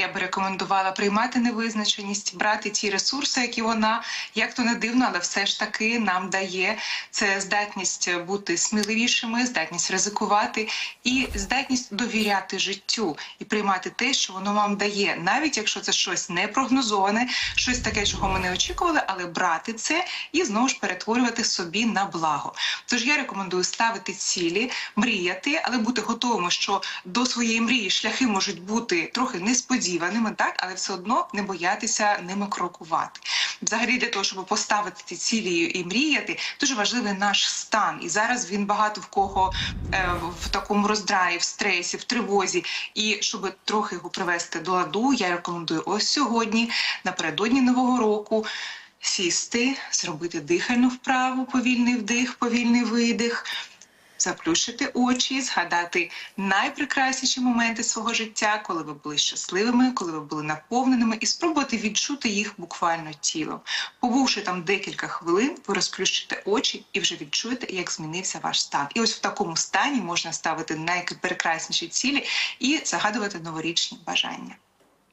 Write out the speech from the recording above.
Я би рекомендувала приймати невизначеність, брати ті ресурси, які вона, як то не дивно, але все ж таки нам дає це здатність бути сміливішими, здатність ризикувати і здатність довіряти життю і приймати те, що воно вам дає, навіть якщо це щось непрогнозоване, щось таке, чого ми не очікували, але брати це і знову ж перетворювати собі на благо. Тож я рекомендую ставити цілі, мріяти, але бути готовими, що до своєї мрії шляхи можуть бути трохи несподіваними, так але все одно не боятися ними крокувати. Взагалі, для того, щоб поставити ці цілі і мріяти, дуже важливий наш стан. І зараз він багато в кого е, в такому роздраї, в стресі, в тривозі. І щоб трохи його привести до ладу, я рекомендую ось сьогодні, напередодні нового року. Сісти, зробити дихальну вправу, повільний вдих, повільний видих, заплющити очі, згадати найпрекрасніші моменти свого життя, коли ви були щасливими, коли ви були наповненими, і спробувати відчути їх буквально тілом. Побувши там декілька хвилин, ви розплющите очі і вже відчуєте, як змінився ваш стан. І ось в такому стані можна ставити найпрекрасніші цілі і загадувати новорічні бажання.